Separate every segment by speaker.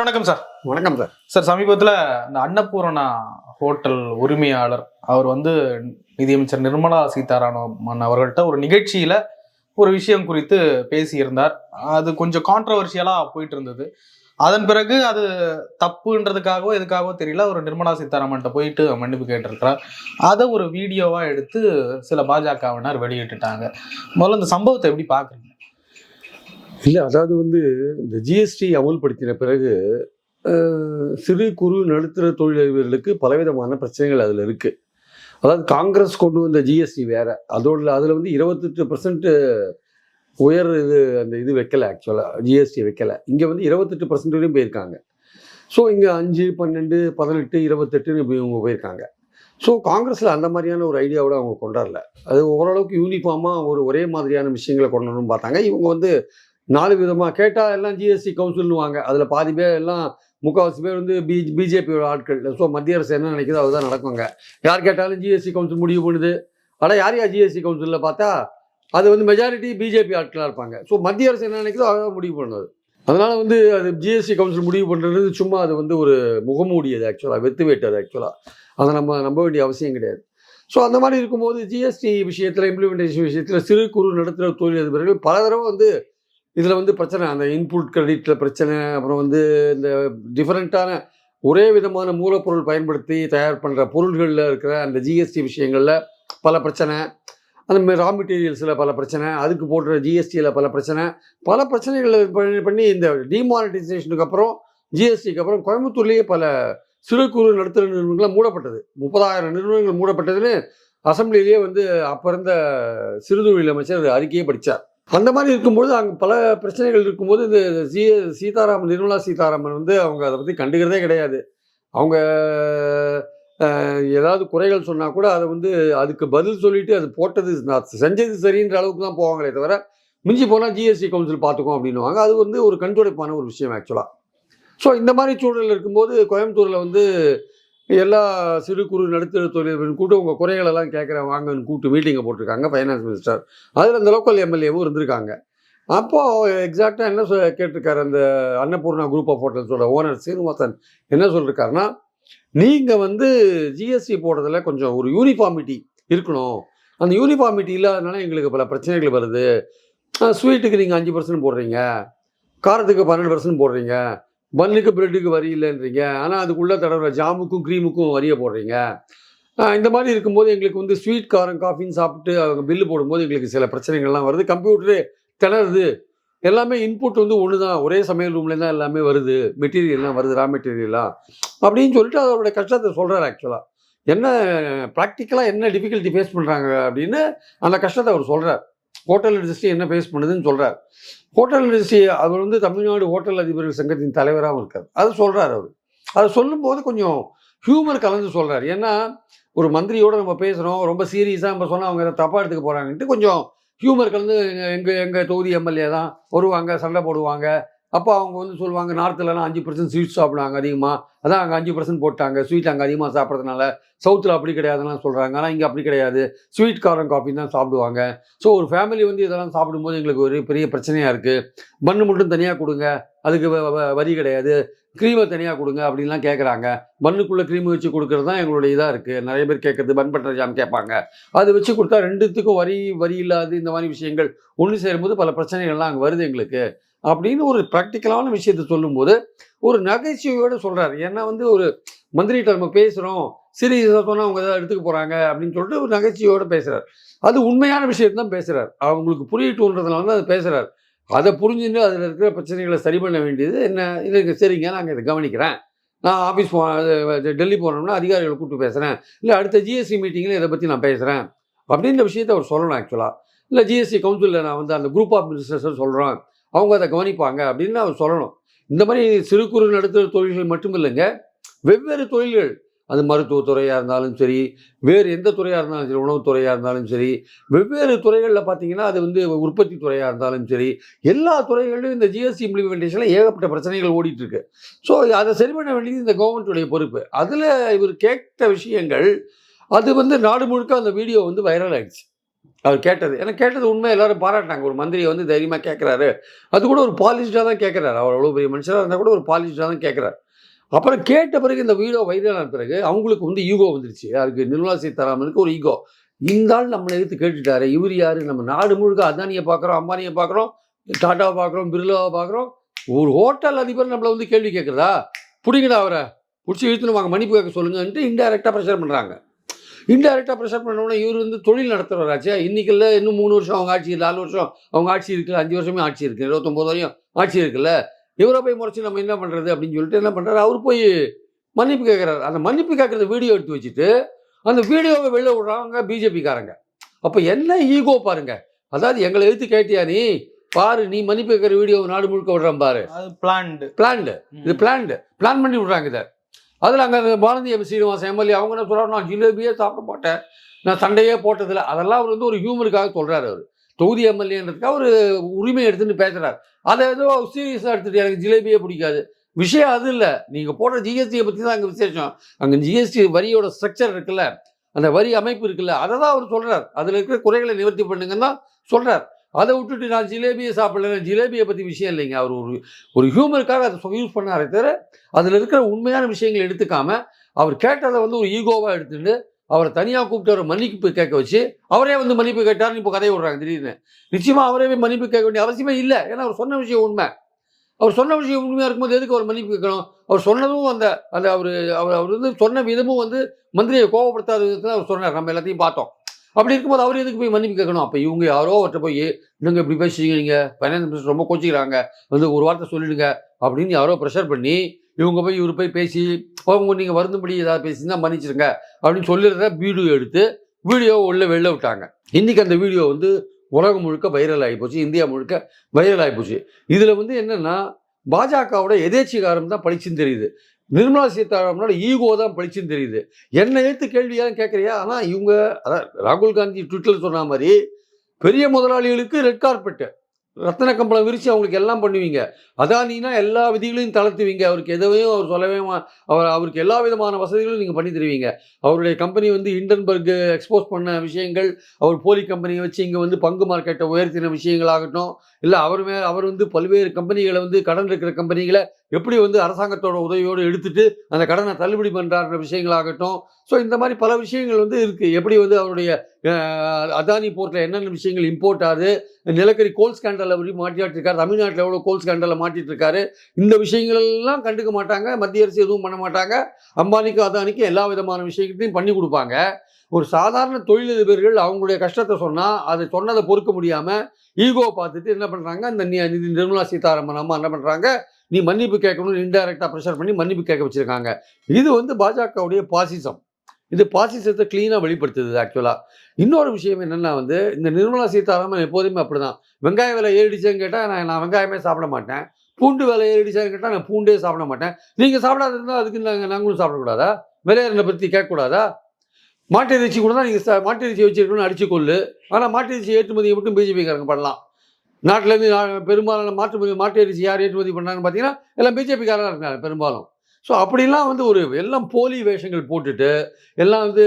Speaker 1: Sir வணக்கம் sir.
Speaker 2: வணக்கம் sir.
Speaker 1: Sir சமீபத்தில் இந்த அன்னபூரணா ஹோட்டல் உரிமையாளர் அவர் வந்து நிதியமைச்சர் நிர்மலா சீதாராமன் அவர்கள்ட்ட ஒரு நிகழ்ச்சியில ஒரு விஷயம் குறித்து பேசியிருந்தார். அது கொஞ்சம் கான்ட்ரவர்ஷியலா போயிட்டு இருந்தது. அதன் பிறகு அது தப்புன்றதுக்காகவோ எதுக்காகவோ தெரியல. ஒரு நிர்மலா சீதாராமன்ட்ட போயிட்டு மன்னிப்பு கேட்டிருக்கிறார். அதை ஒரு வீடியோவா எடுத்து சில பாஜகவினர் வெளியிட்டுட்டாங்க. முதல்ல இந்த சம்பவத்தை எப்படி பாக்குறீங்க?
Speaker 2: இல்லை அதாவது வந்து இந்த ஜிஎஸ்டி அமுல்படுத்தின பிறகு சிறு குறு நடுத்தர தொழிலதிபர்களுக்கு பலவிதமான பிரச்சனைகள் அதில் இருக்குது அதாவது காங்கிரஸ் கொண்டு வந்த ஜிஎஸ்டி வேறு. அதோட அதில் வந்து இருபத்தெட்டு பர்சன்ட்டு உயர் இது அந்த இது வைக்கலை ஆக்சுவலாக ஜிஎஸ்டி வைக்கலை. இங்கே வந்து இருபத்தெட்டு பர்சன்ட் வரையும் போயிருக்காங்க. ஸோ இங்கே அஞ்சு பன்னெண்டு பதினெட்டு இருபத்தெட்டுன்னு இப்படி இவங்க போயிருக்காங்க. ஸோ காங்கிரஸில் அந்த மாதிரியான ஒரு ஐடியாவோட அவங்க கொண்டாடல. அது ஓரளவுக்கு யூனிஃபார்மாக ஒரு ஒரே மாதிரியான விஷயங்களை கொண்டு வரணும்னு பார்த்தாங்க. இவங்க வந்து நாலு விதமாக கேட்டால் எல்லாம் ஜிஎஸ்டி கவுன்சில்னுவாங்க அதில் பாதி பேர் எல்லாம் முக்கால்வாசி பேர் வந்து பி பிஜேபியோட ஆட்கள். ஸோ மத்திய அரசு என்ன நினைக்குதோ அதுதான் நடக்குங்க. யார் கேட்டாலும் ஜிஎஸ்டி கவுன்சில் முடிவு பண்ணுது. ஆனால் யார் யார் ஜிஎஸ்டி கவுன்சிலில் பார்த்தா அது வந்து மெஜாரிட்டி பிஜேபி ஆட்களாக இருப்பாங்க. ஸோ மத்திய அரசு என்ன நினைக்குதோ அதை முடிவு பண்ணுது. அதனால் வந்து அது ஜிஎஸ்டி கவுன்சில் முடிவு பண்ணுறது சும்மா அது வந்து ஒரு முகமூடியது ஆக்சுவலாக வெத்து வேட்டது ஆக்சுவலாக அதை நம்ம நம்ப வேண்டிய அவசியம் கிடையாது. ஸோ அந்த மாதிரி இருக்கும்போது ஜிஎஸ்டி விஷயத்தில் இம்ப்ளிமெண்டேஷன் விஷயத்தில் சிறு குறு நடுத்தர தொழிலதிபர்கள் பல தடவை வந்து இதில் வந்து பிரச்சனை அந்த இன்புட் கிரெடிட்டில் பிரச்சனை அப்புறம் வந்து இந்த டிஃப்ரெண்ட்டான ஒரே விதமான மூலப்பொருள் பயன்படுத்தி தயார் பண்ணுற பொருள்களில் இருக்கிற அந்த ஜிஎஸ்டி விஷயங்களில் பல பிரச்சனை. அந்த மாதிரி ரா மெட்டீரியல்ஸில் பல பிரச்சனை. அதுக்கு போடுற ஜிஎஸ்டியில் பல பிரச்சனை. பல பிரச்சனைகளை பண்ணி பண்ணி இந்த டிமானிட்டைசேஷனுக்கு அப்புறம் ஜிஎஸ்டிக்கு அப்புறம் கோயம்புத்தூர்லேயே பல சிறு குறு நடுத்தர நிறுவனங்கள்லாம் மூடப்பட்டது. முப்பதாயிரம் நிறுவனங்கள் மூடப்பட்டதுன்னு அசம்பிளிலேயே வந்து அப்போ இருந்த சிறுதொழில் அமைச்சர் அறிக்கையை படித்தார் அந்த மாதிரி இருக்கும்போது அங்கே பல பிரச்சனைகள் இருக்கும்போது இந்த சீ சீதாராமன் நிர்மலா சீதாராமன் வந்து அவங்க அதை பற்றி கண்டுக்கிறதே கிடையாது. அவங்க ஏதாவது குறைகள் சொன்னால் கூட அதை வந்து அதுக்கு பதில் சொல்லிட்டு அது போட்டது நான் செஞ்சது சரின்ற அளவுக்கு தான் போவாங்களே தவிர மிஞ்சி போனால் ஜிஎஸ்டி கவுன்சில் பார்த்துக்கோம் அப்படின்னுவாங்க. அது வந்து ஒரு கண்துடைப்பான ஒரு விஷயம் ஆக்சுவலாக ஸோ இந்த மாதிரி சூழல் இருக்கும்போது கோயம்புத்தூரில் வந்து எல்லா சிறு குறு நடுத்தர தொழில்களின் கூட்டு உங்கள் குறைகளெல்லாம் கேட்குறேன் வாங்கன்னு கூப்பிட்டு மீட்டிங்கை போட்டிருக்காங்க ஃபைனான்ஸ் மினிஸ்டர் அதில் அந்த லோக்கல் எம்எல்ஏவும் இருந்திருக்காங்க. அப்போது எக்ஸாக்டாக என்ன சொ கேட்டிருக்காரு அந்த அன்னபூர்ணா குரூப் ஆஃப் ஹோட்டல்ஸோட ஓனர் சீனிவாசன் என்ன சொல்லியிருக்காருன்னா நீங்கள் வந்து ஜிஎஸ்டி போடுறதுல கொஞ்சம் ஒரு யூனிஃபார்மிட்டி இருக்கணும். அந்த யூனிஃபார்மிட்டி இல்லாதனால எங்களுக்கு பல பிரச்சனைகள் வருது. ஸ்வீட்டுக்கு நீங்கள் அஞ்சு பர்சன்ட் போடுறீங்க. காரத்துக்கு பன்னெண்டு பர்சன்ட் போடுறீங்க. பன்னுக்கு பிரெட்டுக்கு வரி இல்லைன்றீங்க. ஆனால் அதுக்குள்ளே தடவை ஜாமுக்கும் க்ரீமுக்கும் வரியை போடுறீங்க. இந்த மாதிரி இருக்கும்போது எங்களுக்கு வந்து ஸ்வீட் காரம் காஃபின்னு சாப்பிட்டு அவங்க பில்லு போடும்போது எங்களுக்கு சில பிரச்சனைகள்லாம் வருது. கம்ப்யூட்டரு திணறுது. எல்லாமே இன்புட் வந்து ஒன்று தான் ஒரே சமையல் ரூம்லேருந்து தான் எல்லாமே வருது. மெட்டீரியல்லாம் வருது ரா மெட்டீரியல்லாம் அப்படின்னு சொல்லிட்டு அதோட கஷ்டத்தை சொல்கிறார் ஆக்சுவலாக என்ன ப்ராக்டிக்கலாக என்ன டிஃபிகல்ட்டி ஃபேஸ் பண்ணுறாங்க அப்படின்னு அந்த கஷ்டத்தை அவர் சொல்கிறார் ஹோட்டல் இண்டஸ்ட்ரி என்ன ஃபேஸ் பண்ணுதுன்னு சொல்கிறார் ஹோட்டல் இண்டஸ்ட்ரி அவர் வந்து தமிழ்நாடு ஹோட்டல் அதிபர்கள் சங்கத்தின் தலைவராகவும் இருக்கார். அது சொல்கிறார் அவர். அதை சொல்லும்போது கொஞ்சம் ஹியூமர் கலந்து சொல்கிறார் ஏன்னா ஒரு மந்திரியோட நம்ம பேசுகிறோம் ரொம்ப சீரியஸாக நம்ம சொன்னால் அவங்க தப்பாக எடுத்துக்க போகிறாங்கன்ட்டு கொஞ்சம் ஹியூமர் கலந்து எங்கள் எங்கள் தொகுதி எம்எல்ஏ தான் வருவாங்க சண்டை போடுவாங்க அப்போ அவங்க வந்து சொல்லுவாங்க நார்த்துலலாம் அஞ்சு பர்சன்ட் ஸ்வீட் சாப்பிடுவாங்க அதிகமாக அதான் அங்கே அஞ்சு பர்சன்ட் போட்டாங்க. ஸ்வீட் அங்கே அதிகமாக சாப்பிட்றதுனால சவுத்தில் அப்படி கிடையாதுலாம் சொல்கிறாங்க ஆனால் இங்கே அப்படி கிடையாது. ஸ்வீட் காரம் காஃபி தான் சாப்பிடுவாங்க. ஸோ ஒரு ஃபேமிலி வந்து இதெல்லாம் சாப்பிடும்போது எங்களுக்கு ஒரு பெரிய பிரச்சனையாக இருக்குது பண்ணு மட்டும் தனியாக கொடுங்க. அதுக்கு வ- வ- வரி கிடையாது. க்ரீமை தனியாக கொடுங்க அப்படின்லாம் கேட்குறாங்க பண்ணுக்குள்ளே க்ரீம் வச்சு கொடுக்குறது தான் எங்களுடைய இதாக இருக்குது நிறைய பேர் கேட்குறது பன் பட்டர் ஜாம் கேட்பாங்க. அது வச்சு கொடுத்தா ரெண்டுத்துக்கும் வரி வரி இல்லாது இந்த மாதிரி விஷயங்கள் ஒன்று சேரும்போது பல பிரச்சனைகள்லாம் அங்கே வருது எங்களுக்கு. அப்படின்னு ஒரு ப்ராக்டிக்கலான விஷயத்தை சொல்லும்போது ஒரு நகைச்சுவையோடு சொல்கிறார் ஏன்னா வந்து ஒரு மந்திரிகிட்ட நம்ம பேசுகிறோம் சீரியஸாக சொன்னால் அவங்க ஏதாவது எடுத்துக்க போகிறாங்க அப்படின்னு சொல்லிட்டு ஒரு நகைச்சுவையோடு பேசுகிறார் அது உண்மையான விஷயத்த தான் பேசுகிறார் அவங்களுக்கு புரியட்டுன்றதுனால தான் அதை பேசுகிறார் அதை புரிஞ்சுட்டு அதில் இருக்கிற பிரச்சனைகளை சரி பண்ண வேண்டியது என்ன? இதுக்கு சரிங்க நாங்கள் இதை கவனிக்கிறேன். நான் ஆஃபீஸ் போ டெல்லி போனோம்னா அதிகாரிகளை கூப்பிட்டு பேசுகிறேன் இல்லை அடுத்த ஜிஎஸ்டி மீட்டிங்கில் இதை பற்றி நான் பேசுகிறேன் அப்படின்ற விஷயத்தை அவர் சொல்லணும் ஆக்சுவலாக இல்லை ஜிஎஸ்டி கவுன்சிலில் நான் வந்து அந்த குரூப் ஆஃப் மினிஸ்டர்ஸ் சொல்கிறோம் அவங்க அதை கவனிப்பாங்க அப்படின்னு அவர் சொல்லணும். இந்த மாதிரி சிறு குறு நடுத்தர தொழில்கள் மட்டும் இல்லைங்க. வெவ்வேறு தொழில்கள். அது மருத்துவத்துறையாக இருந்தாலும் சரி வேறு எந்த துறையாக இருந்தாலும் சரி உணவுத்துறையாக இருந்தாலும் சரி வெவ்வேறு துறைகளில் பார்த்தீங்கன்னா அது வந்து உற்பத்தி துறையாக இருந்தாலும் சரி எல்லா துறைகளிலும் இந்த ஜிஎஸ்டி இம்ப்ளிமெண்டேஷனில் ஏகப்பட்ட பிரச்சனைகள் ஓடிட்டுருக்கு. ஸோ அதை சரி பண்ண வேண்டியது இந்த கவர்மெண்ட்டுடைய பொறுப்பு. அதில் இவர் கேட்ட விஷயங்கள் அது வந்து நாடு முழுக்க அந்த வீடியோ வந்து வைரல் ஆகிடுச்சு அவர் கேட்டது. ஏன்னா கேட்டது உண்மை எல்லாரும் பாராட்டினாங்க. ஒரு மந்திரியை வந்து தைரியமாக கேட்குறாரு அது கூட ஒரு பாலிஷ்டாக தான் கேட்குறாரு அவர் அவ்வளோ பெரிய மனுஷனாக இருந்தால் கூட ஒரு பாலிஷ்டாக தான் கேட்குறாரு அப்புறம் கேட்ட பிறகு இந்த வீடியோ வைரலான பிறகு அவங்களுக்கு வந்து ஈகோ வந்துருச்சு. அதுக்கு நிர்மலா சீதாராமனுக்கு ஒரு ஈகோ. இந்த ஆள் நம்மளை எடுத்து கேட்டுட்டாரு. இவர் யார்? நம்ம நாடு முழுக்க அதானியை பார்க்குறோம் அம்பானியை பார்க்குறோம் டாட்டாவை பார்க்குறோம் பிர்லாவை பார்க்குறோம் ஒரு ஹோட்டல் அதிபர் நம்மளை வந்து கேள்வி கேட்குறதா பிடிங்கடா அவரை. பிடிச்சி இழுத்துன்னு வாங்க. மன்னிப்பு கேட்க சொல்லுங்கன்ட்டு இன்டைரக்டாக ப்ரெஷர் பண்ணுறாங்க இன்டெரக்டாக ப்ரெஷர் பண்ணோன்னே இவர் வந்து தொழில் நடத்துகிறவராச்சே இன்னைக்கு இல்லை இன்னும் மூணு வருஷம் அவங்க ஆட்சி நாலு வருஷம் அவங்க ஆட்சி இருக்குல்ல அஞ்சு வருஷமே ஆட்சி இருக்குது இருபத்தொம்போது வரையும் ஆட்சி இருக்குல்ல. இவரை போய் முறைச்சி நம்ம என்ன பண்ணுறது அப்படின்னு சொல்லிட்டு என்ன பண்ணுறாரு அவர் போய் மன்னிப்பு கேட்குறாரு அந்த மன்னிப்பு கேட்குறத வீடியோ எடுத்து வச்சுட்டு அந்த வீடியோவை வெளில விடுறாங்க பிஜேபிக்காரங்க. அப்போ என்ன ஈகோ பாருங்க. அதாவது எங்களை எடுத்து கேட்டியா நீ? பாரு நீ மன்னிப்பு கேட்குற வீடியோ நாடு முழுக்க விடுறான் பாரு.
Speaker 1: பிளான்டு
Speaker 2: பிளான்டு இது பிளான்டு பிளான் பண்ணி விட்றாங்க இதை. அதில் அங்கே பாரதி எம் சீனிவாசன் எம்எல்ஏ அவங்க என்ன சொல்கிறார் நான் ஜிலேபியே சாப்பிட மாட்டேன். நான் சண்டையே போட்டதில்லை. அதெல்லாம் அவர் வந்து ஒரு ஹியூமருக்காக சொல்கிறார் அவர். தொகுதி எம்எல்ஏன்றதுக்காக ஒரு உரிமை எடுத்துன்னு பேசுகிறார் அதை ஏதோ சீரியஸாக எடுத்துகிட்டு எனக்கு ஜிலேபியே பிடிக்காது. விஷயம் அது இல்லை. நீங்கள் போடுற ஜிஎஸ்டியை பற்றி தான் அங்கே விசேஷம். அங்கே ஜிஎஸ்டி வரியோட ஸ்ட்ரக்சர் இருக்குல்ல. அந்த வரி அமைப்பு இருக்குல்ல. அதை தான் அவர் சொல்கிறார் அதில் இருக்கிற குறைகளை நிவர்த்தி பண்ணுங்கன்னு தான் சொல்கிறார் அதை விட்டுட்டு நான் ஜிலேபியை சாப்பிடல ஜிலேபியை பற்றி விஷயம் இல்லைங்க. அவர் ஒரு ஒரு ஹியூமருக்காக அதை யூஸ் பண்ணாரே தவிர அதில் இருக்கிற உண்மையான விஷயங்களை எடுத்துக்காம அவர் கேட்டதை வந்து ஒரு ஈகோவாக எடுத்துட்டு அவரை தனியாக கூப்பிட்டு அவரை மன்னிப்பு கேட்க வச்சு அவரே வந்து மன்னிப்பு கேட்டார்னு இப்போ கதையை விடுறாங்க திடீர்னு. நிச்சயமாக அவரே மன்னிப்பு கேட்க வேண்டிய அவசியமே இல்லை. ஏன்னா அவர் சொன்ன விஷயம் உண்மை. அவர் சொன்ன விஷயம் உண்மையாக இருக்கும்போது எதுக்கு அவர் மன்னிப்பு கேட்கணும்? அவர் சொன்னதும் அந்த அந்த அவர் அவர் அவர் வந்து சொன்ன விதமும் வந்து மந்திரியை கோவப்படுத்தாத விதத்தில் அவர் சொன்னார். நம்ம எல்லாத்தையும் பார்த்தோம். அப்படி இருக்கும்போது அவர் எதுக்கு போய் மன்னிப்பு கேட்கணும்? அப்போ இவங்க யாரோ அவர்கிட்ட போய் நீங்கள் இப்படி பேசுறீங்க நீங்கள் ஃபைனான்ஸ் மினிஸ்டர் ரொம்ப கோச்சிக்கிறாங்க. வந்து ஒரு வார்த்தை சொல்லிடுங்க அப்படின்னு யாரோ ப்ரெஷர் பண்ணி இவங்க போய் இவர் போய் பேசி அவங்க நீங்கள் வருந்தபடி ஏதாவது பேசினா மன்னிச்சிருங்க அப்படின்னு சொல்லிடுறத வீடியோ எடுத்து வீடியோ உள்ள வெளில விட்டாங்க. இன்னைக்கு அந்த வீடியோ வந்து உலகம் முழுக்க வைரல் ஆகி போச்சு இந்தியா முழுக்க வைரல் ஆகி போச்சு. இதில் வந்து என்னென்னா பாஜகவோட எதேச்சிகாரம் தான் பழிச்சுன்னு தெரியுது. நிர்மலா சீதாராமனோட ஈகோ தான் பளிச்சுன்னு தெரியுது. என்ன எடுத்து கேள்வியாக கேட்குறியா? ஆனால் இவங்க அதான் ராகுல் காந்தி ட்விட்டரில் சொன்ன மாதிரி பெரிய முதலாளிகளுக்கு ரெட் கார்பெட்டு ரத்தன கம்பளம் விரித்து அவங்களுக்கு எல்லாம் பண்ணுவீங்க. அதானினா எல்லா விதிகளையும் தளர்த்துவீங்க. அவருக்கு எதையும் அவர் சொல்லவே மா- அவர் அவருக்கு எல்லா விதமான வசதிகளும் நீங்கள் பண்ணி தருவீங்க. அவருடைய கம்பெனி வந்து இண்டன்பர்க் எக்ஸ்போஸ் பண்ண விஷயங்கள் அவர் போலி கம்பெனியை வச்சு இங்கே வந்து பங்கு மார்க்கெட்டை உயர்த்தின விஷயங்களாகட்டும் இல்லை அவர் மே அவர் வந்து பல்வேறு கம்பெனிகளை வந்து கடன் இருக்கிற கம்பெனிகளை எப்படி வந்து அரசாங்கத்தோட உதவியோடு எடுத்துட்டு அந்த கடனை தள்ளுபடி பண்ணுறாருன்ற விஷயங்களாகட்டும். ஸோ இந்த மாதிரி பல விஷயங்கள் வந்து இருக்குது எப்படி வந்து அவருடைய அதானி போர்ட்டில் என்னென்ன விஷயங்கள் இம்போர்ட் ஆகுது நிலக்கரி கோல் ஸ்கேண்டலில் எப்படி மாட்டியாட்டிருக்காரு தமிழ்நாட்டில் எவ்வளோ கோல் ஸ்கேண்டலில் மாட்டிட்டு இருக்காரு இந்த விஷயங்கள் எல்லாம் கண்டுக்க மாட்டாங்க மத்திய அரசு எதுவும் பண்ண மாட்டாங்க அம்பானிக்கும் அதானிக்கும் எல்லா விதமான விஷயங்களையும் பண்ணி கொடுப்பாங்க. ஒரு சாதாரண தொழிலதிபர்கள் அவங்களுடைய கஷ்டத்தை சொன்னால் அதை சொன்னதை பொறுக்க முடியாமல் ஈகோ பார்த்துட்டு என்ன பண்ணுறாங்க அந்த நிதி நிர்மலா சீதாராமன் அம்மா என்ன பண்ணுறாங்க நீ மன்னிப்பு கேட்கணும்னு இன்டைரக்டாக ப்ரெஷர் பண்ணி மன்னிப்பு கேட்க வச்சுருக்காங்க. இது வந்து பாஜகவுடைய பாசிசம். இது பாசிசத்தை க்ளீனாக வெளிப்படுத்துது ஆக்சுவலாக இன்னொரு விஷயம் என்னென்னா வந்து இந்த நிர்மலா சீதாராமன் எப்போதுமே அப்படிதான். வெங்காய விலை ஏறிடுச்சேன்னு கேட்டால் நான் நான் வெங்காயமே சாப்பிட மாட்டேன். பூண்டு விலை ஏறிடுச்சான்னு கேட்டால் நான் பூண்டே சாப்பிட மாட்டேன். நீங்கள் சாப்பிடாத இருந்தால் அதுக்கு நாங்கள் நாங்களும் சாப்பிடக்கூடாதா? விலையேறின பற்றி கேட்கக்கூடாதா? மாட்டு இறைச்சி கூட தான் நீங்கள் மாட்டு இறைச்சி வச்சிருக்கணும்னு அடிச்சு கொள்ளு. ஆனால் மாட்டு இறைச்சி ஏற்றுமதியை மட்டும் பிஜேபிக்காரங்க பண்ணலாம். நாட்டிலேருந்து பெரும்பாலான மாற்று மாட்டு யார் ஏற்றுமதி பண்ணாங்கன்னு பார்த்தீங்கன்னா எல்லாம் பிஜேபிக்காரராக இருக்காங்க பெரும்பாலும். ஸோ அப்படிலாம் வந்து ஒரு எல்லாம் போலி வேஷங்கள் போட்டுட்டு எல்லாம் வந்து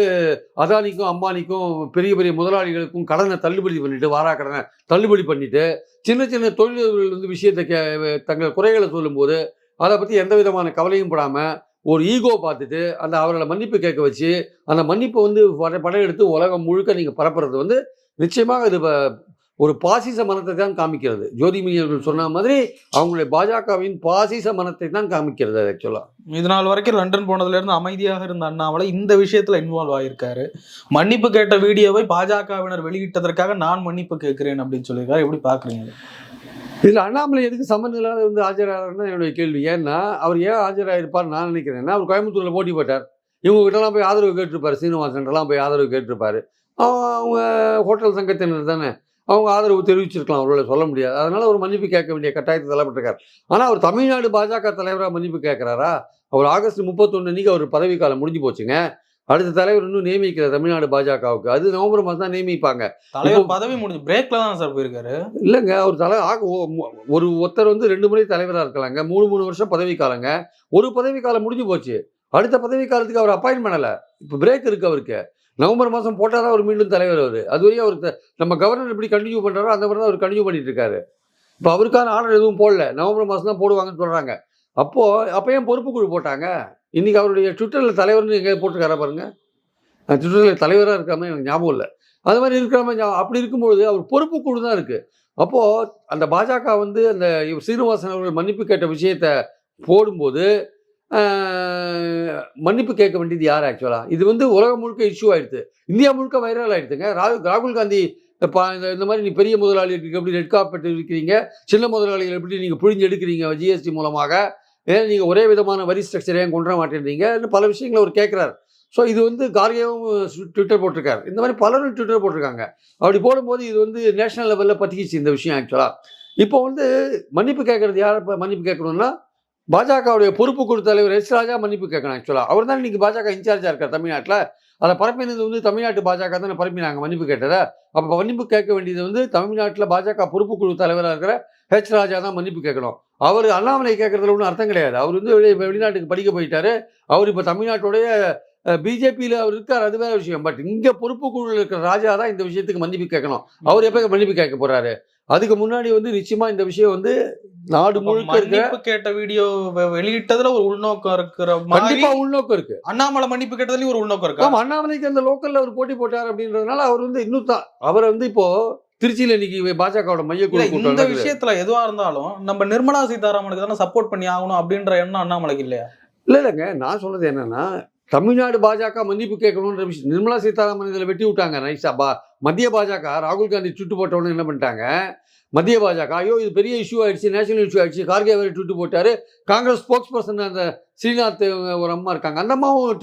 Speaker 2: அதானிக்கும் அம்பானிக்கும் பெரிய பெரிய முதலாளிகளுக்கும் கடனை தள்ளுபடி பண்ணிட்டு வாரா கடனை தள்ளுபடி பண்ணிட்டு சின்ன சின்ன தொழிலதிபர்கள் வந்து விஷயத்தை கே தங்கள் குறைகளை சொல்லும்போது அதை பற்றி எந்த விதமான கவலையும் படாமல் ஒரு ஈகோ பார்த்துட்டு அந்த அவர்களை மன்னிப்பு கேட்க வச்சு அந்த மன்னிப்பை வந்து பட படையெடுத்து உலகம் முழுக்க நீங்கள் பரப்புறது வந்து நிச்சயமாக இது ப- ஒரு பாசிச மனத்தை தான் காமிக்கிறது. ஜோதிமணி அவர்கள் சொன்ன மாதிரி அவங்களுடைய பாஜகவின் பாசிச மனத்தை தான் காமிக்கிறது ஆக்சுவலாக
Speaker 1: இது நாள் வரைக்கும் லண்டன் போனதுல இருந்து அமைதியாக இருந்த அண்ணாமலை இந்த விஷயத்துல இன்வால்வ் ஆயிருக்காரு. மன்னிப்பு கேட்ட வீடியோவை பாஜகவினர் வெளியிட்டதற்காக நான் மன்னிப்பு கேட்கிறேன் அப்படின்னு சொல்லியிருக்காரு. எப்படி பாக்குறீங்க
Speaker 2: இதில் அண்ணாமலை எதுக்கு சம்மந்தம் இல்லாத வந்து ஆஜராகிறாருன்னு என்னுடைய கேள்வி. ஏன்னா அவர் ஏன் ஆஜராயிருப்பார் நான் நினைக்கிறேன். ஏன்னா அவர் கோயம்புத்தூரில் போட்டி போட்டார். இவங்க கிட்டலாம் போய் ஆதரவு கேட்டிருப்பாரு. சீனிவாசன்லாம் போய் ஆதரவு கேட்டிருப்பாரு. அவங்க அவங்க ஹோட்டல் சங்கத்தினர் தானே. அவங்க ஆதரவு தெரிவிச்சிருக்கலாம் அவர்கள சொல்ல முடியாது. அதனால ஒரு மன்னிப்பு கேட்க வேண்டிய கட்டாயத்தை தள்ளப்பட்டிருக்கார். ஆனால் அவர் தமிழ்நாடு பாஜக தலைவராக மன்னிப்பு கேட்குறாரா? அவர் ஆகஸ்ட் முப்பத்தொன்று அன்னைக்கு அவர் பதவி காலம் முடிஞ்சு போச்சுங்க. அடுத்த தலைவர் இன்னும் நியமிக்கல தமிழ்நாடு பாஜகவுக்கு. அது நவம்பர் மாதம் தான் நியமிப்பாங்க.
Speaker 1: தலைவர் பதவி முடிஞ்சு பிரேக்ல தான் சார் போயிருக்காரு?
Speaker 2: இல்லைங்க அவர் தலை ஒரு ஒருத்தர் வந்து ரெண்டு முறை தலைவராக இருக்கலாங்க. மூணு மூணு வருஷம் பதவி காலங்க. ஒரு பதவி காலம் முடிஞ்சு போச்சு. அடுத்த பதவி காலத்துக்கு அவர் அப்பாயின் பண்ணலை. இப்போ பிரேக் இருக்கு அவருக்கு. நவம்பர் மாதம் போட்டால் தான் அவர் மீண்டும் தலைவர் அவர். அது வரையும் அவர் த- நம்ம கவர்னர் எப்படி கண்டினியூ பண்ணுறாரோ அந்த மாதிரி தான் அவர் கண்டினியூ பண்ணிட்டு இருக்காரு. இப்போ அவருக்கான ஆர்டர் எதுவும் போடல. நவம்பர் மாதம் தான் போடுவாங்கன்னு சொல்கிறாங்க அப்போது அப்போ ஏன் பொறுப்பு குழு போட்டாங்க? இன்றைக்கி அவருடைய ட்விட்டரில் தலைவர்னு எங்கே போட்டிருக்காரா பாருங்க. நான் ட்விட்டரில் தலைவராக இருக்காமல் எனக்கு ஞாபகம் இல்லை. அது மாதிரி இருக்கிற மாதிரி அப்படி இருக்கும்பொழுது அவர் பொறுப்பு குழு தான் இருக்குது அப்போது அந்த பாஜக வந்து அந்த சீனிவாசன் அவர்கள் மன்னிப்பு கேட்ட விஷயத்தை போடும்போது மன்னிப்பு கேட்க வேண்டியது யார் ஆக்சுவலாக இது வந்து உலகம் முழுக்க இஷ்யூ ஆயிடுது. இந்தியா முழுக்க வைரல் ஆயிடுதுங்க. ராகுல் ராகுல் காந்தி இந்த இந்த மாதிரி நீ பெரிய முதலாளிகளுக்கு எப்படி ரெட் கார்பெட் இருக்கிறீங்க? சின்ன முதலாளிகள் எப்படி நீங்கள் பிழிஞ்சு எடுக்கிறீங்க ஜிஎஸ்டி மூலமாக? ஏன் நீங்கள் ஒரே விதமான வரி ஸ்ட்ரக்சர் ஏன் கொண்டு வர மாட்டேன்றீங்க பல விஷயங்களை அவர் கேட்குறாரு. ஸோ இது வந்து கார்கேவும் ட்விட்டர் போட்டிருக்காரு. இந்த மாதிரி பலரும் ட்விட்டர் போட்டிருக்காங்க. அப்படி போடும்போது இது வந்து நேஷனல் லெவலில் பற்றிக்கிச்சு இந்த விஷயம் ஆக்சுவலாக இப்போ வந்து மன்னிப்பு கேட்கறது யார் இப்போ மன்னிப்பு கேட்கணும்னா பாஜகவுடைய பொறுப்பு குழு தலைவர் எஸ் ராஜா மன்னிப்பு கேட்கணும் ஆக்சுவலாக அவர் தான் இன்னைக்கு பாஜக இன்சார்ஜாக இருக்கார் தமிழ்நாட்டில். அதை பரப்பினது வந்து தமிழ்நாட்டு பாஜக தானே பரப்பினாங்க மன்னிப்பு கேட்டதை. அப்போ மன்னிப்பு கேட்க வேண்டியது வந்து தமிழ்நாட்டில் பாஜக பொறுப்பு குழு தலைவராக இருக்கிற ஹெச் ராஜா தான் மன்னிப்பு கேட்கணும். அவர் அண்ணாமலை கேட்கறதுல ஒன்றும் அர்த்தம் கிடையாது. அவர் வந்து வெளி வெளிநாட்டுக்கு படிக்க போயிட்டாரு. அவர் இப்போ தமிழ்நாட்டுடைய பிஜேபியில் அவர் இருக்கார் அது வேற விஷயம். பட் இங்கே பொறுப்பு குழுவில் இருக்கிற ராஜா தான் இந்த விஷயத்துக்கு மன்னிப்பு கேட்கணும். அவர் எப்போ மன்னிப்பு கேட்க போறாரு? அதுக்கு முன்னாடி வந்து நிச்சயமா இந்த விஷயம் வந்து நாடு முழுக்க
Speaker 1: மன்னிப்பு கேட்ட வீடியோ வெளியிட்டதுல ஒரு உள்நோக்கம் இருக்கிற
Speaker 2: கண்டிப்பா உள்நோக்கம் இருக்கு.
Speaker 1: அண்ணாமலை மன்னிப்பு கேட்டதுலயும் ஒரு உள்நோக்கம் இருக்கா?
Speaker 2: ஆமா அண்ணாமலைக்கு அந்த லோக்கல்ல அவர் போட்டி போட்டார் அப்படின்றதுனால அவர் வந்து இன்னும் தான் அவரை வந்து இப்போ திருச்சியில இன்னைக்கு பாஜகவோட மைய
Speaker 1: இந்த. விஷயத்துல எதுவா இருந்தாலும் நம்ம நிர்மலா சீதாராமனுக்கு தானே சப்போர்ட் பண்ணி ஆகணும் அப்படின்ற எண்ணம் அண்ணாமலைக்கு இல்லையா?
Speaker 2: இல்ல இல்லைங்க. நான் சொல்றது என்னன்னா தமிழ்நாடு பாஜக மன்னிப்பு கேட்கணுன்ற விஷயம் நிர்மலா சீதாராமன் இதில் வெட்டி விட்டாங்க நைஸா பா மத்திய பாஜக ராகுல் காந்தி சுட்டு போட்டவொன்னு என்ன பண்ணிட்டாங்க? மத்திய பாஜக ஐயோ இது பெரிய இஷ்யூ ஆயிடுச்சு நேஷனல் இஷ்யூ ஆயிடுச்சு கார்கே வேறு ட்விட்டு போட்டார். காங்கிரஸ் ஸ்போக்ஸ் பர்சன் அந்த ஸ்ரீநாத் ஒரு அம்மா இருக்காங்க. அந்த அம்மாவும்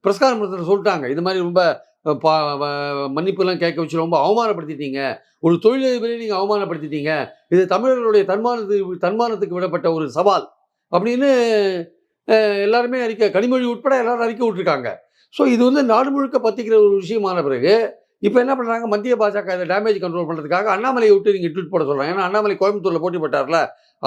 Speaker 2: பிரஸ் கான்ஃபரன்ஸில் சொல்லிட்டாங்க. இது மாதிரி ரொம்ப பா வ- மன்னிப்புலாம் கேட்க வச்சு ரொம்ப அவமானப்படுத்திட்டீங்க. ஒரு தொழிலதிபரை நீங்கள் அவமானப்படுத்திட்டீங்க. இது தமிழர்களுடைய தன்மானத்துக்கு தன்மானத்துக்கு விடப்பட்ட ஒரு சவால் அப்படின்னு எல்லாருமே அறிக்கை கனிமொழி உட்பட எல்லாரும் அறிக்கை விட்டுருக்காங்க. ஸோ இது வந்து நாடு முழுக்க பத்திக்கிற ஒரு விஷயமான பிறகு இப்போ என்ன பண்ணுறாங்க மத்திய பாஜக இதை டேமேஜ் கண்ட்ரோல் பண்ணுறதுக்காக அண்ணாமலையை விட்டு நீங்கள் ட்வீட் போட சொல்கிறாங்க ஏன்னா அண்ணாமலை கோயம்புத்தூரில் போட்டி போட்டார்ல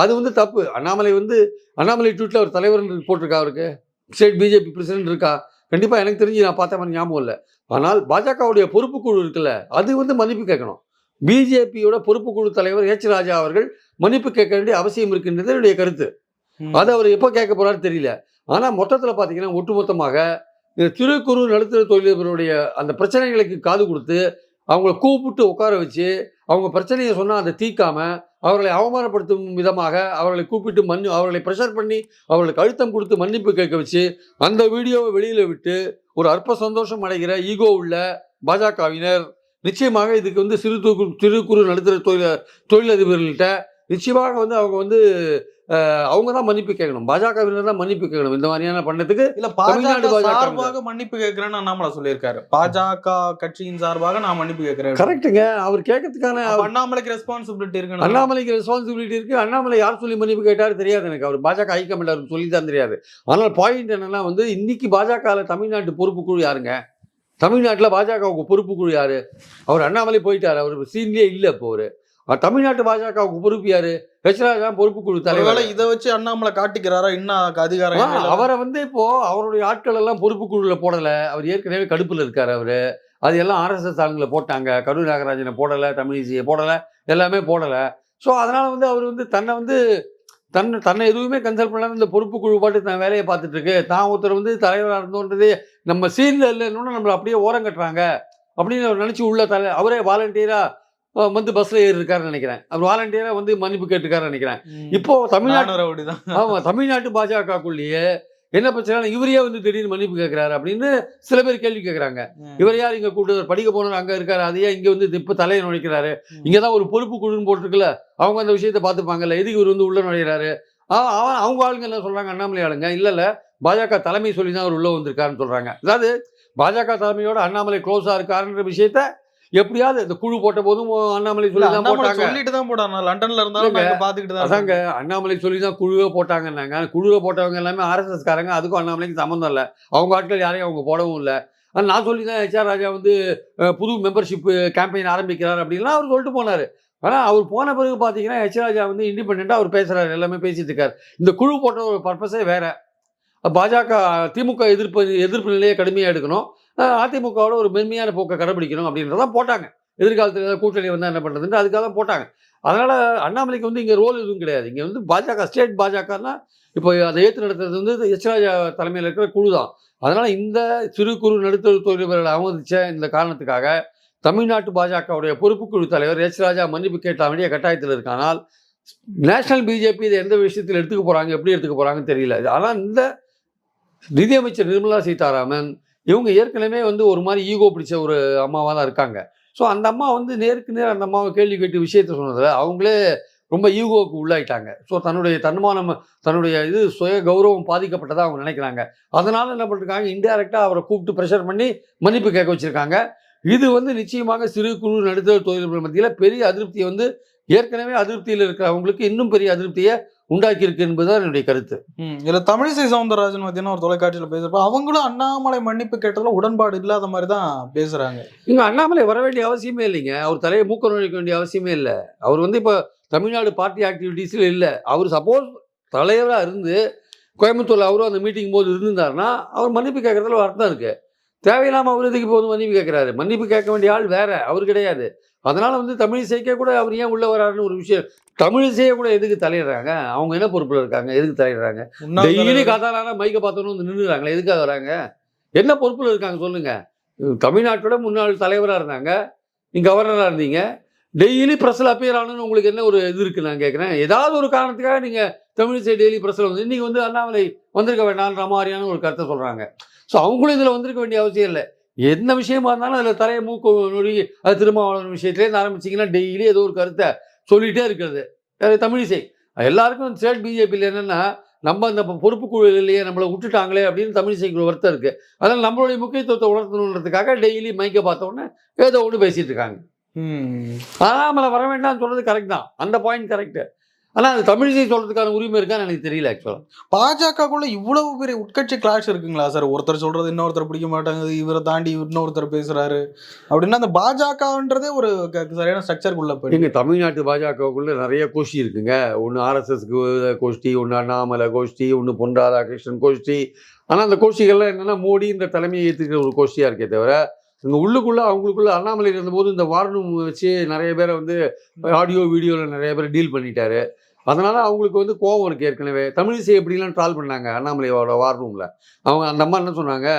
Speaker 2: அது வந்து தப்பு. அண்ணாமலை வந்து அண்ணாமலை ட்வீட்டில் ஒரு தலைவர் போட்டிருக்கா அவருக்கு? ஸ்டேட் பிஜேபி பிரசிடென்ட் இருக்கா? கண்டிப்பாக எனக்கு தெரிஞ்சு நான் பார்த்த மாதிரி ஞாபகம் இல்லை. ஆனால் பாஜகவுடைய பொறுப்புக்குழு இருக்குல்ல அது வந்து மன்னிப்பு கேட்கணும். பிஜேபியோட பொறுப்புக்குழு தலைவர் ஹெச் ராஜா அவர்கள் மன்னிப்பு கேட்க வேண்டிய அவசியம் இருக்கின்றது என்னுடைய கருத்து. அது அவர் எப்போ கேட்க போறாரு தெரியல. ஆனால் மொத்தத்தில் பார்த்தீங்கன்னா ஒட்டுமொத்தமாக இந்த சிறு குறு நடுத்தர தொழிலதிபருடைய அந்த பிரச்சனைகளுக்கு காது கொடுத்து அவங்கள கூப்பிட்டு உட்கார வச்சு அவங்க பிரச்சனையை சொன்னால் அதை தீக்காமல் அவர்களை அவமானப்படுத்தும் விதமாக அவர்களை கூப்பிட்டு மன்னி அவர்களை ப்ரெஷர் பண்ணி அவர்களுக்கு அழுத்தம் கொடுத்து மன்னிப்பு கேட்க வச்சு அந்த வீடியோவை வெளியில் விட்டு ஒரு அற்ப சந்தோஷம் அடைகிற ஈகோ உள்ள பாஜகவினர் நிச்சயமாக இதுக்கு வந்து சிறு தூக்கு சிறு குறு நடுத்தர தொழில தொழிலதிபர்கள்ட்ட நிச்சயமாக வந்து அவங்க வந்து அவங்க தான் மன்னிப்பு கேட்கணும். பாஜகவினர் தான் மன்னிப்பு கேட்கணும். இந்த மாதிரியான பண்ணதுக்கு
Speaker 1: இல்ல
Speaker 2: தமிழ்நாடு
Speaker 1: பாஜக சார்பாக மன்னிப்பு கேட்கிறேன்னு அண்ணாமலை சொல்லியிருக்காரு. பாஜக கட்சியின் சார்பாக நான் மன்னிப்பு கேட்கிறேன்.
Speaker 2: கரெக்டுங்க அவர் கேட்கறதுக்கான
Speaker 1: அண்ணாமலைக்கு ரெஸ்பான்சிபிலிட்டி இருக்கு
Speaker 2: அண்ணாமலைக்கு ரெஸ்பான்சிபிலிட்டி இருக்கு. அண்ணாமலை யார் சொல்லி மன்னிப்பு கேட்டாரு தெரியாது எனக்கு. அவர் பாஜக ஹைகமாண்ட் அவருக்கு சொல்லி தான் தெரியாது. ஆனால் பாயிண்ட் என்னன்னா வந்து இன்னைக்கு பாஜகவில் தமிழ்நாட்டு பொறுப்புக்குழு யாருங்க? தமிழ்நாட்டில் பாஜகவுக்கு பொறுப்புக்குழு யாரு? அவர் அண்ணாமலை போயிட்டாரு. அவர் சீன்லேயே இல்லை இப்போ அவர். தமிழ்நாட்டு பாஜகவுக்கு பொறுப்பு யாரு? ஹெச்ராஜா பொறுப்புக்குழு
Speaker 1: ஒருவேளை
Speaker 2: தலைவர்.
Speaker 1: இதை வச்சு அண்ணாமலை காட்டிக்கிறாரா? இன்னும் அதிகாரம்?
Speaker 2: அவரை வந்து இப்போ அவருடைய ஆட்கள் எல்லாம் பொறுப்புக்குழுல போடல. அவர் ஏற்கனவே கடுப்புல இருக்காரு அவரு. அது எல்லாம் ஆர்எஸ்எஸ் ஆளுங்களை போட்டாங்க. கரூர் நாகராஜனை போடல தமிழிசையை போடல எல்லாமே போடல. ஸோ அதனால வந்து அவர் வந்து தன்னை வந்து தன்னை தன்னை எதுவுமே கன்சல்ட் பண்ணாம இந்த பொறுப்புக்குழு பாட்டு தன் வேலையை பார்த்துட்டு இருக்கு. தான் ஒருத்தர் வந்து தலைவராக இருந்தோன்றதே நம்ம சீன்ல இல்லைன்னு நம்மளை அப்படியே ஓரம் கட்டுறாங்க. அப்படின்னு அவர் நினைச்சு உள்ள தலை அவரே வாலண்டியரா வந்து பஸ்ல ஏறி இருக்காருன்னு நினைக்கிறேன். அவர் வாலண்டியரா வந்து மன்னிப்பு கேட்டிருக்காருன்னு நினைக்கிறேன். இப்போ
Speaker 1: ரவுடிதான்.
Speaker 2: ஆமா தமிழ்நாட்டு பாஜகக்குள்ளேயே என்ன பிரச்சனை? இவரையே வந்து திடீர்னு மன்னிப்பு கேட்கிறாரு அப்படின்னு சில பேர் கேள்வி கேட்கறாங்க. இவர் யார் இங்க கூட்டு படிக்க போனவர் அங்க இருக்காரு அதையே இங்க வந்து இப்ப தலையை நுழைக்கிறாரு. இங்கதான் ஒரு பொறுப்பு குழுன்னு போட்டிருக்குல்ல அவங்க அந்த விஷயத்தை பார்த்துப்பாங்கல்ல எதுக்கு இவர் வந்து உள்ள அவன் அவங்க ஆளுங்க என்ன சொல்றாங்க அண்ணாமலை ஆளுங்க. இல்ல இல்ல பாஜக தலைமை சொல்லி தான் அவர் உள்ள வந்திருக்காருன்னு சொல்றாங்க. அதாவது பாஜக தலைமையோட அண்ணாமலை க்ளோஸா இருக்காருன்ற விஷயத்த எப்படியாவது இந்த குழு போட்ட போதும் அண்ணாமலை சொல்லி தான் போட்டாங்க.
Speaker 1: சொல்லிட்டு தான் போடாங்க. லண்டன்ல இருந்தாலும். நாங்க பாத்துக்கிட்டு தான்
Speaker 2: அதாங்க. அண்ணாமலை சொல்லி தான் குழுவே போட்டாங்கன்னாங்க. குழுவை போட்டவங்க எல்லாமே ஆர்எஸ்எஸ் காரங்க அதுக்கும் அண்ணாமலைக்கு சம்மந்தம் இல்லை. அவங்க ஆட்கள் யாரையும் அவங்க போடவும் இல்லை. ஆனால் நான் சொல்லி தான் ஹெச்ஆர் ராஜா வந்து புது மெம்பர்ஷிப் கேம்பெயின் ஆரம்பிக்கிறார் அப்படின்லாம் அவர் சொல்லிட்டு போனார். ஆனால் அவர் போன பிறகு பார்த்தீங்கன்னா ஹெச் ராஜா வந்து இண்டிபெண்ட்டாக அவர் பேசுகிறாரு எல்லாமே பேசிட்டு இருக்காரு. இந்த குழு போட்ட ஒரு பர்பஸே வேற. பாஜக திமுக எதிர்ப்பு எதிர்ப்பு நிலையை கடுமையாக எடுக்கணும். அதிமுகவோட ஒரு மென்மையான போக்கை கடைபிடிக்கணும் அப்படின்றதான் போட்டாங்க. எதிர்காலத்தில் கூட்டணி வந்தால் என்ன பண்ணுறதுன்னு அதுக்காக தான் போட்டாங்க. அதனால் அண்ணாமலைக்கு வந்து இங்கே ரோல் எதுவும் கிடையாது. இங்கே வந்து பாஜக ஸ்டேட் பாஜகன்னா இப்போ அதை ஏற்று நடத்துறது வந்து எச் ராஜா தலைமையில் இருக்கிற குழு தான். அதனால் இந்த சிறு குறு நடுத்தர தொழிலவர்களை அவமதிச்ச இந்த காரணத்துக்காக தமிழ்நாட்டு பாஜகவுடைய பொறுப்புக்குழு தலைவர் எச் ராஜா மன்னிப்பு கேட்ட வேண்டிய கட்டாயத்தில் இருக்கானால் நேஷனல் பிஜேபி இதை எந்த விஷயத்தில் எடுத்துக்க போகிறாங்க எப்படி எடுத்துக்க போகிறாங்கன்னு தெரியல. ஆனால் இந்த நிதியமைச்சர் நிர்மலா சீதாராமன் இவங்க ஏற்கனவே வந்து ஒரு மாதிரி ஈகோ பிடிச்ச ஒரு அம்மாவாக தான் இருக்காங்க. ஸோ அந்த அம்மா வந்து நேருக்கு நேர் அந்த அம்மாவை கேள்வி கேட்டு விஷயத்த சொன்னதில் அவங்களே ரொம்ப ஈகோவுக்கு உள்ளாயிட்டாங்க. ஸோ தன்னுடைய தன்மானம் தன்னுடைய இது சுய கௌரவம் பாதிக்கப்பட்டதாக அவங்க நினைக்கிறாங்க. அதனால என்ன பண்ணிருக்காங்க? இன்டெரக்டாக அவரை கூப்பிட்டு ப்ரெஷர் பண்ணி மன்னிப்பு கேட்க வச்சுருக்காங்க. இது வந்து நிச்சயமாக சிறு குழு நடுத்தர தொழில்கள் மத்தியில் பெரிய அதிருப்தியை வந்து ஏற்கனவே அதிருப்தியில் இருக்கிறவங்களுக்கு இன்னும் பெரிய அதிருப்தியை உண்டாக்கி இருக்கு என்பதுதான் என்னுடைய கருத்து.
Speaker 1: இதுல தமிழிசை சவுந்தரராஜன் பார்த்தீங்கன்னா ஒரு தொலைக்காட்சியில பேசுறப்ப அவங்களும் அண்ணாமலை மன்னிப்பு கேட்டதுல உடன்பாடு இல்லாத மாதிரி தான் பேசுறாங்க.
Speaker 2: இங்க அண்ணாமலை வர வேண்டிய அவசியமே இல்லைங்க. அவர் தலையை மூக்க நுழைக்க வேண்டிய அவசியமே இல்லை. அவர் வந்து இப்போ தமிழ்நாடு பார்ட்டி ஆக்டிவிட்டீஸில் இல்லை. அவர் சப்போஸ் தலைவராக இருந்து கோயம்புத்தூர்ல அவரும் அந்த மீட்டிங் போது இருந்திருந்தாருன்னா அவர் மன்னிப்பு கேட்கறதுல அர்த்தம் இருக்கு. தேவையில்லாமல் அவர் எதுக்கு இப்போ வந்து மன்னிப்பு கேட்குறாரு மன்னிப்பு கேட்க வேண்டிய ஆள் வேற. அவர் கிடையாது. அதனால வந்து தமிழிசைக்கே கூட அவர் ஏன் உள்ள வராருன்னு ஒரு விஷயம். தமிழிசையே கூட எதுக்கு தலையிடுறாங்க? அவங்க என்ன பொறுப்பில் இருக்காங்க? எதுக்கு தலையிடுறாங்க? டெய்லி காத்தாலான மைக்க பார்த்தோன்னு வந்து நின்றுறாங்களே எதுக்காக வராங்க? என்ன பொறுப்பில் இருக்காங்க சொல்லுங்க. தமிழ்நாட்டோட முன்னாள் தலைவராக இருந்தாங்க. நீங்க கவர்னராக இருந்தீங்க. டெய்லி ப்ரெஸ்ஸில் அப்பியர் ஆகணும்னு உங்களுக்கு என்ன ஒரு இது இருக்கு? நான் கேட்குறேன் ஏதாவது ஒரு காரணத்துக்காக நீங்க தமிழிசை டெய்லி ப்ரெஸ்ஸில் வந்து இன்னைக்கு வந்து அண்ணாமலை வந்திருக்க வேண்டாம்ன்ற மாதிரியான ஒரு கருத்தை சொல்றாங்க. ஸோ அவங்களும் இதில் வந்திருக்க வேண்டிய அவசியம் இல்லை. என்ன விஷயமா இருந்தாலும் அதில் தலையை மூக்கு நொடி அது திருமாவளவன் விஷயத்துலேருந்து ஆரம்பிச்சிங்கன்னா டெய்லி ஏதோ ஒரு கருத்தை சொல்லிகிட்டே இருக்கிறது. அது தமிழிசை. எல்லாருக்கும் ஸ்டேட் பிஜேபியில் என்னென்னா நம்ம அந்த பொறுப்பு குழுவிலேயே நம்மளை விட்டுட்டாங்களே அப்படின்னு தமிழிசைக்கு ஒரு வருத்தம் இருக்குது அதனால் நம்மளுடைய முக்கியத்துவத்தை உணர்த்தணுன்றதுக்காக டெய்லி மைக்கை பார்த்த உடனே ஏதோ ஒன்று பேசிட்டு இருக்காங்க.
Speaker 1: ம்.
Speaker 2: அண்ணாமலை வர வேண்டாம்னு சொல்றது கரெக்ட் தான். அந்த பாயிண்ட் கரெக்ட் ஆனால் அது தமிழிசை சொல்றதுக்கான உரிமை இருக்கான்னு எனக்கு தெரியல ஆக்சுவலாக
Speaker 1: பாஜகக்குள்ள இவ்வளவு பெரிய உட்கட்சி கிளாஷ் இருக்குங்களா சார் ஒருத்தர் சொல்றது இன்னொருத்தர் பிடிக்க மாட்டாங்க இவரை தாண்டி இன்னொருத்தர் பேசுறாரு. அப்படின்னா அந்த பாஜகன்றதே ஒரு சரியான ஸ்ட்ரக்சருக்குள்ள போயிட்டு
Speaker 2: இங்கே தமிழ்நாட்டு பாஜகவுக்குள்ள நிறைய கோஷ்டி இருக்குங்க. ஒன்று ஆர்எஸ்எஸ்க்கு கோஷ்டி ஒன்று அண்ணாமலை கோஷ்டி ஒன்று பொன் ராதாகிருஷ்ணன் கோஷ்டி. ஆனால் அந்த கோஷ்டிகள்லாம் என்னென்னா மோடி இந்த தலைமையை ஏற்றுக்கிற ஒரு கோஷ்டியாக இருக்கே தவிர இங்கே உள்ளுக்குள்ளே அவங்களுக்குள்ள அண்ணாமலை இருந்தபோது இந்த வார்னும் வச்சு நிறைய பேரை வந்து ஆடியோ வீடியோவில் நிறைய பேர் டீல் பண்ணிட்டாரு. அதனால் அவங்களுக்கு வந்து கோவம் இருக்குது ஏற்கனவே. தமிழிசை எப்படிலாம் ட்ரால் பண்ணாங்க? அண்ணாமலையோட வார் ரூமில் அவங்க அந்த அம்மா என்ன சொன்னாங்க?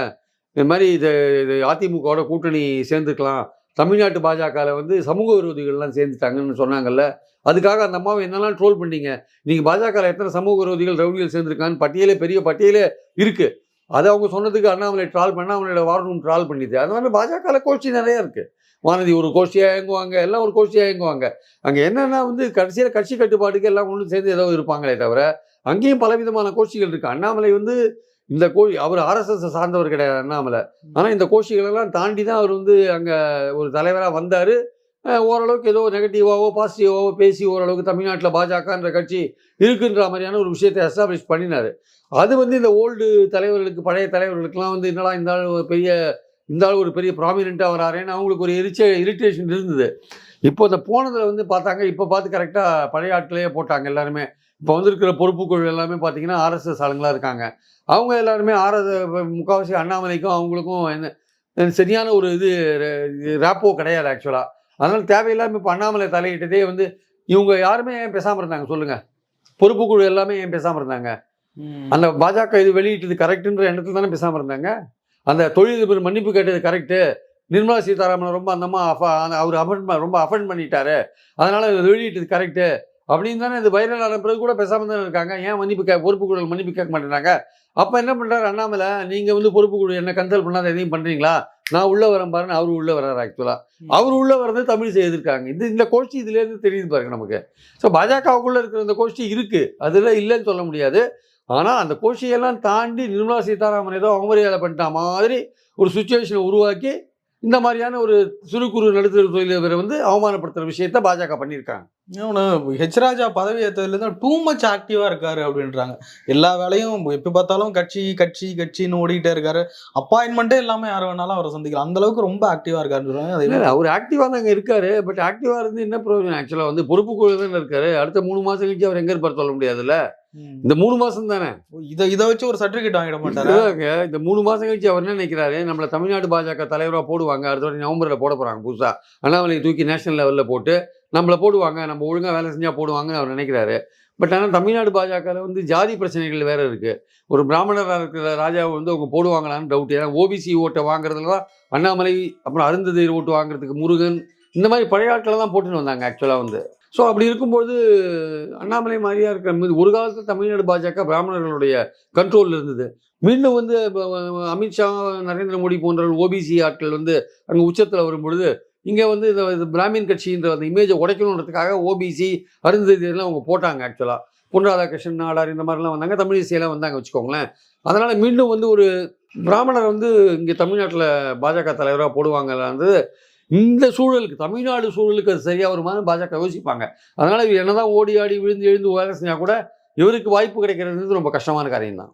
Speaker 2: இந்த மாதிரி இது இது அதிமுகவோட கூட்டணி சேர்ந்துக்கலாம். தமிழ்நாட்டு பாஜகவில் வந்து சமூக விரோதிகள்லாம் சேர்ந்துட்டாங்கன்னு சொன்னாங்கல்ல. அதுக்காக அந்த அம்மாவை என்னெல்லாம் ட்ரோல் பண்ணீங்க? நீங்கள் பாஜகவில் எத்தனை சமூக விரோதிகள் ரவுடிகள் சேர்ந்துருக்கான்னு பட்டியலே பெரிய பட்டியலே இருக்குது அதை அவங்க சொன்னதுக்கு அண்ணாமலை ட்ரால் பண்ண அவங்களோட வார் ரூம் ட்ரால் பண்ணிது அதனால பாஜகவில் கோஷ்டி நிறையா இருக்குது வானதி ஒரு கோஷ்டியாக இயங்குவாங்க எல்லாம் ஒரு கோஷ்டியாக இயங்குவாங்க அங்கே என்னென்னா வந்து கடைசியில் கட்சி கட்டுப்பாட்டுக்கு எல்லாம் ஒன்று சேர்ந்து ஏதோ இருப்பாங்களே தவிர அங்கேயும் பலவிதமான கோஷ்டிகள் இருக்குது அண்ணாமலை வந்து இந்த கோ அவர் ஆர்எஸ்எஸ் சார்ந்தவர் கிடையாது அண்ணாமலை. ஆனால் இந்த கோஷ்டிகளெல்லாம் தாண்டி தான் அவர் வந்து அங்கே ஒரு தலைவராக வந்தார். ஓரளவுக்கு ஏதோ நெகட்டிவாகவோ பாசிட்டிவாகவோ பேசி ஓரளவுக்கு தமிழ்நாட்டில் பாஜகன்ற கட்சி இருக்குன்ற மாதிரியான ஒரு விஷயத்தை எஸ்டாப்ளிஷ் பண்ணினார். அது வந்து இந்த ஓல்டு தலைவர்களுக்கு பழைய தலைவர்களுக்கெல்லாம் வந்து என்னடா இந்த ஆள் ஒரு பெரிய இந்த ஆள் ஒரு பெரிய ப்ராமினெண்ட்டாக வராருன்னு அவங்களுக்கு ஒரு எரிச்ச இரிட்டேஷன் இருந்தது. இப்போ இந்த போனதில் வந்து பார்த்தாங்க இப்போ பார்த்து கரெக்டாக பழைய ஆட்களையே போட்டாங்க எல்லாருமே. இப்போ வந்திருக்கிற பொறுப்புக்குழு எல்லாமே பார்த்தீங்கன்னா ஆர்எஸ்எஸ் ஆளுங்களாக இருக்காங்க. அவங்க எல்லாருமே ஆர்எஸ் முக்கால்வாசி அண்ணாமலைக்கும் அவங்களுக்கும் என்ன சரியான ஒரு இது ரேப்போ கிடையாது ஆக்சுவலாக அதனால் தேவையில்லாமல் இப்போ அண்ணாமலை தலையிட்டதே வந்து இவங்க யாருமே ஏன் பேசாமல் இருந்தாங்க சொல்லுங்கள் பொறுப்புக்குழு எல்லாமே ஏன் பேசாமல் இருந்தாங்க. அந்த பாஜக இது வெளியிட்டது கரெக்டுன்ற எண்ணத்துல தானே பேசாமல் இருந்தாங்க? அந்த தொழிலதிபர் மன்னிப்பு கேட்டது கரெக்டு நிர்மலா சீதாராமன் ரொம்ப அந்தம்மா அவர் அஃபன் ரொம்ப அஃபெண்ட் பண்ணிட்டாரு. அதனால இது வெளியிட்டது கரெக்டு அப்படின்னு தானே இது வைரல் ஆன பிறகு கூட பேசாமல் தானே இருக்காங்க. ஏன் மன்னிப்பு கே பொறுப்புக்குழு மன்னிப்பு கேட்க மாட்டேங்கிறாங்க அப்போ என்ன பண்ணுறாரு அண்ணாமலை? நீங்கள் வந்து பொறுப்புக்குழு என்ன கன்சல்ட் பண்ணாத எதையும் பண்ணுறீங்களா நான் உள்ள வரேன் பாருன்னு அவர் உள்ள வர்றாரு ஆக்சுவலாக அவர் உள்ள வர்றது தமிழிசை எதிர்க்காங்க இது இந்த கோஷ்டி இதுலேருந்து தெரியுது பாருங்க நமக்கு. ஸோ பாஜகவுக்குள்ள இருக்கிற இந்த கோஷ்டி இருக்கு. அதில் இல்லைன்னு சொல்ல முடியாது. ஆனால் அந்த கோஷியெல்லாம் தாண்டி நிர்மலா சீதாராமன் ஏதோ அவமரியாதை பண்ணிட்ட மாதிரி ஒரு சுச்சுவேஷனை உருவாக்கி இந்த மாதிரியான ஒரு சிறு குறு நடுத்தர தொழிலதிபரை வந்து அவமானப்படுத்துகிற விஷயத்தை பாஜக பண்ணியிருக்காங்க.
Speaker 1: இன்னொன்னு ஹெச் ராஜா பதவி ஏற்றதுலேருந்து டூ மச் ஆக்டிவா இருக்காரு அப்படின்றாங்க. எல்லா வேலையும் எப்ப பார்த்தாலும் கட்சி கட்சி கட்சின்னு ஓடிட்டே இருக்காரு. அப்பாயின்மெண்ட்டே இல்லாம யார் வேணாலும் அவரை சந்திக்கலாம். அந்த அளவுக்கு ரொம்ப ஆக்டிவா இருக்காருன்னு சொல்றாங்க. அது
Speaker 2: அவர் ஆக்டிவாக தாங்க இருக்காரு. பட் ஆக்டிவாக இருந்து என்ன பிரயோஜனம்? ஆக்சுவலாக வந்து பொறுப்பு குழு தானே இருக்காரு. அடுத்த மூணு மாசம் கழிச்சு அவர் எங்க இருப்பார் சொல்ல முடியாதுல்ல. இந்த மூணு மாசம் தானே?
Speaker 1: இதை இதை வச்சு ஒரு சர்டிபிகேட் வாங்கிட மாட்டாரு?
Speaker 2: இதாங்க, இந்த மூணு மாசம் கழிச்சு அவர் என்ன நினைக்கிறாரு? நம்மள தமிழ்நாடு பாஜக தலைவரா போடுவாங்க. அடுத்த நவம்பர்ல போட போறாங்க புதுசா. அண்ணாமலை தூக்கி நேஷனல் லெவல்ல போட்டு நம்மளை போடுவாங்க நம்ம ஒழுங்காக வேலை செஞ்சால் போடுவாங்கன்னு அவர் நினைக்கிறாரு. பட் ஆனால் தமிழ்நாடு பாஜகவில் வந்து ஜாதி பிரச்சனைகள் வேறு இருக்குது ஒரு பிராமணராக இருக்கிற ராஜாவை வந்து அவங்க போடுவாங்களான்னு டவுட் ஏன்னா ஓபிசி ஓட்டை வாங்குறதுல தான் அண்ணாமலை அப்புறம் அருந்ததை ஓட்டு வாங்குறதுக்கு முருகன் இந்த மாதிரி பழைய ஆட்களை தான் போட்டுன்னு வந்தாங்க ஆக்சுவலாக வந்து. ஸோ அப்படி இருக்கும்போது அண்ணாமலை மாதிரியாக இருக்கிற மீது ஒரு காலத்தில் தமிழ்நாடு பாஜக பிராமணர்களுடைய கண்ட்ரோலில் இருந்தது. மீண்டும் வந்து அமித்ஷா நரேந்திர மோடி போன்ற ஓபிசி ஆட்கள் வந்து அங்கே உச்சத்தில் வரும்பொழுது இங்கே வந்து இந்த பிராமின் கட்சின்ற அந்த இமேஜை உடைக்கணுன்றதுக்காக ஓபிசி அருந்ததி எல்லாம் அவங்க போட்டாங்க ஆக்சுவலாக பொன் ராதாகிருஷ்ணன் நாடார் இந்த மாதிரிலாம் வந்தாங்க. தமிழிசையெல்லாம் வந்தாங்க வச்சுக்கோங்களேன். அதனால் மீண்டும் வந்து ஒரு பிராமணர் வந்து இங்கே தமிழ்நாட்டில் பாஜக தலைவராக போடுவாங்கன்றது இந்த சூழலுக்கு தமிழ்நாடு சூழலுக்கு அது சரியாக வருமானு பாஜக யோசிப்பாங்க. அதனால் இவர் என்னதான் ஓடி ஆடி விழுந்து எழுந்து வேலை செஞ்சால் கூட இவருக்கு வாய்ப்பு கிடைக்கிறது ரொம்ப கஷ்டமான காரியம் தான்